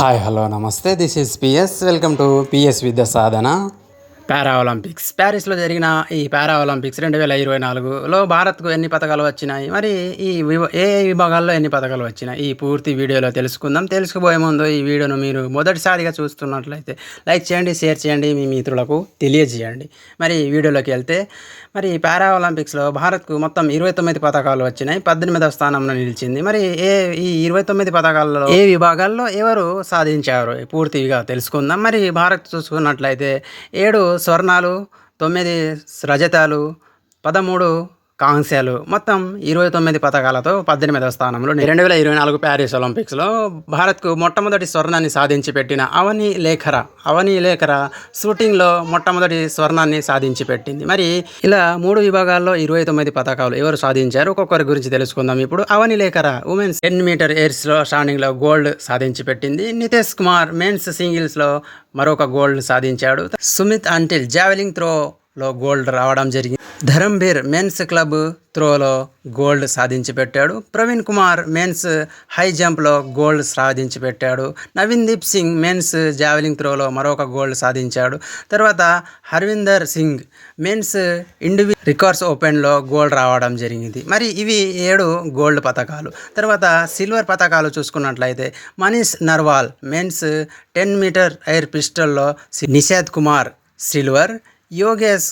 Hi hello namaste. This is PS welcome to PS Vidya Sadhana para Olympics ప్యారిస్లో జరిగిన ఈ para Olympics రెండు వేల ఇరవై నాలుగులో భారత్కు ఎన్ని పథకాలు వచ్చినాయి? మరి ఈ విభ ఏ విభాగాల్లో ఎన్ని పథకాలు వచ్చినాయి? ఈ పూర్తి వీడియోలో తెలుసుకుందాం. తెలుసుకుపోయే ముందు ఈ వీడియోను మీరు మొదటిసారిగా చూస్తున్నట్లయితే లైక్ చేయండి షేర్ చేయండి మీ మిత్రులకు తెలియజేయండి. మరి ఈ వీడియోలోకి వెళ్తే మరి ఈ పారా ఒలింపిక్స్లో భారత్కు మొత్తం ఇరవై తొమ్మిది పథకాలు వచ్చినాయి. పద్దెనిమిదవ స్థానంలో నిలిచింది. మరి ఏ ఈ ఇరవై తొమ్మిది పథకాలలో ఏ విభాగాల్లో ఎవరు సాధించారు? పూర్తిగా తెలుసుకుందాం. మరి భారత్ చూసుకున్నట్లయితే ఏడు స్వర్ణాలు తొమ్మిది రజతాలు పదమూడు కాంస్యాలు మొత్తం ఇరవై తొమ్మిది పథకాలతో పద్దెనిమిదవ స్థానంలో రెండు వేల ఇరవై నాలుగు ప్యారిస్ ఒలింపిక్స్లో భారత్కు మొట్టమొదటి స్వర్ణాన్ని సాధించి పెట్టిన అవని లేఖర అవని లేఖర షూటింగ్లో మొట్టమొదటి స్వర్ణాన్ని సాధించి పెట్టింది మరి ఇలా మూడు విభాగాల్లో ఇరవై తొమ్మిది పథకాలు ఎవరు సాధించారు? ఒక్కొక్కరి గురించి తెలుసుకుందాం ఇప్పుడు. Avani Lekhara women's ten metre ఎయిర్స్లో స్టాండింగ్లో గోల్డ్ సాధించి పెట్టింది నితేష్ కుమార్ మెన్స్ సింగిల్స్లో మరొక గోల్డ్ సాధించాడు. సుమిత్ అంటిల్ జావెలింగ్ త్రో లో గోల్డ్ రావడం జరిగింది. ధరంబీర్ మెన్స్ క్లబ్ త్రోలో గోల్డ్ సాధించి పెట్టాడు ప్రవీణ్ కుమార్ మెన్స్ హై జంప్లో గోల్డ్ సాధించి పెట్టాడు నవీన్దీప్ సింగ్ మెన్స్ జావెలింగ్ త్రోలో మరొక గోల్డ్ సాధించాడు. తర్వాత Harvinder Singh men's individual recurve ఓపెన్లో గోల్డ్ రావడం జరిగింది. మరి ఇవి ఏడు గోల్డ్ పథకాలు తర్వాత సిల్వర్ పథకాలు చూసుకున్నట్లయితే Manish Narwal men's ten metre air పిస్టల్లో Nishad Kumar silver Yogesh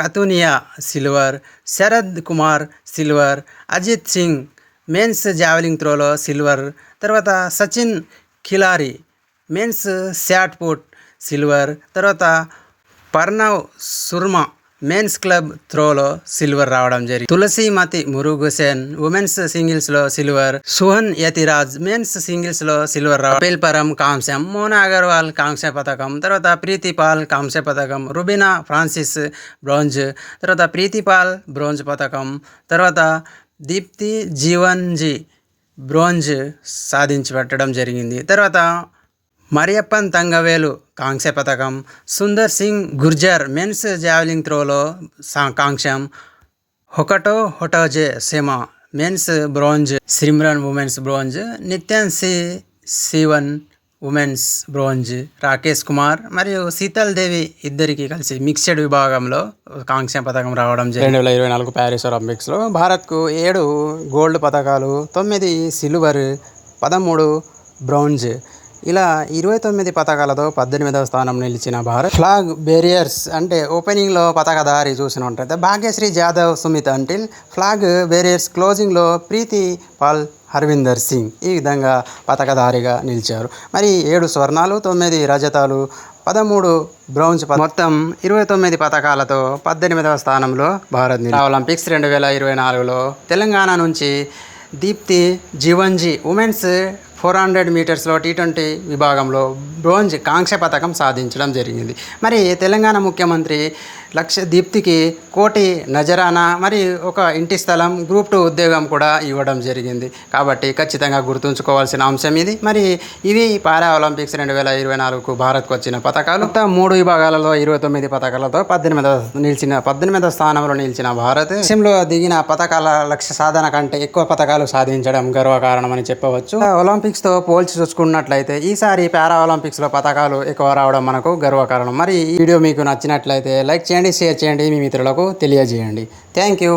Kathuniya silver Sharad Kumar silver Ajit Singh men's javelin త్రోలో silver తర్వాత Sachin Khilari men's shot put silver తర్వాత పర్ణవ్ సుర్మా. మెన్స్ క్లబ్ త్రోలో సిల్వర్ రావడం జరిగింది Thulasimathi Murugesan women's సింగిల్స్లో silver Suhas Yathiraj men's సింగిల్స్లో silver రావడం పేల్పరం కాంస్యం మోనా అగర్వాల్ కాంస్య పథకం తర్వాత ప్రీతిపాల్ కాంస్య పథకం రుబినా ఫ్రాన్సిస్ బ్రోంజ్ తర్వాత ప్రీతిపాల్ బ్రోంజ్ పథకం తర్వాత దీప్తి జీవన్జీ బ్రోంజ్ సాధించి పెట్టడం జరిగింది. తర్వాత మరియప్పన్ తంగవేలు కాంస్య పథకం సుందర్ సింగ్ గుర్జర్ మెన్స్ జావెలింగ్ త్రోలో సా- Hokato Hotozhe Sema men's bronze Simran women's bronze Nithya Sri Sivan women's bronze Rakesh Kumar మరియు శీతల్ దేవి ఇద్దరికి కలిసి మిక్స్డ్ విభాగంలో కాంస్య పథకం రావడం జరిగింది. రెండు వేల ఇరవై నాలుగు ప్యారిస్ ఒలింపిక్స్లో భారత్కు ఏడు గోల్డ్ పథకాలు తొమ్మిది సిల్వర్ పదమూడు బ్రోంజ్. ఇలా ఇరవై తొమ్మిది పథకాలతో పద్దెనిమిదవ స్థానం నిలిచిన భారత్ ఫ్లాగ్ బేరియర్స్ అంటే ఓపెనింగ్లో పతాకధారి చూసిన ఉంటుంది. భాగ్యశ్రీ జాదవ్ సుమిత్ అంటిల్ ఫ్లాగ్ బేరియర్స్ క్లోజింగ్లో ప్రీతి పాల్ హర్విందర్ సింగ్ ఈ విధంగా పతాకధారిగా నిలిచారు. మరి ఏడు స్వర్ణాలు తొమ్మిది రజతాలు పదమూడు బ్రౌన్స్ మొత్తం ఇరవై తొమ్మిది పథకాలతో పద్దెనిమిదవ స్థానంలో భారత్ ఒలింపిక్స్ రెండు వేల ఇరవై నాలుగులో తెలంగాణ నుంచి Deepthi Jeevanji women's four hundred మీటర్స్లో T twenty విభాగంలో బ్రోంజ్ కాంక్ష పథకం సాధించడం జరిగింది. మరి తెలంగాణ ముఖ్యమంత్రి లక్ష దీప్తికి కోటి నజరానా మరి ఒక ఇంటి స్థలం గ్రూప్ టూ ఉద్యోగం కూడా ఇవ్వడం జరిగింది. కాబట్టి ఖచ్చితంగా గుర్తుంచుకోవాల్సిన అంశం ఇది. మరి ఇవి పారా ఒలింపిక్స్ రెండు వేల ఇరవై నాలుగుకు భారత్కు వచ్చిన పథకాలు మూడు విభాగాలలో ఇరవై తొమ్మిది పథకాలతో పద్దెనిమిదవ నిలిచిన పద్దెనిమిదవ స్థానంలో నిలిచిన భారత్ దేశంలో దిగిన పథకాల లక్ష్య సాధన కంటే ఎక్కువ పథకాలు సాధించడం గర్వకారణమని చెప్పవచ్చు. ఒలింపిక్స్తో పోల్చి చూసుకున్నట్లయితే ఈసారి పారా ఒలింపిక్స్లో పథకాలు ఎక్కువ రావడం మనకు గర్వకారణం. మరి ఈ వీడియో మీకు నచ్చినట్లయితే లైక్ చేయండి షేర్ చేయండి మీ మిత్రులకు తెలియజేయండి. Thank you.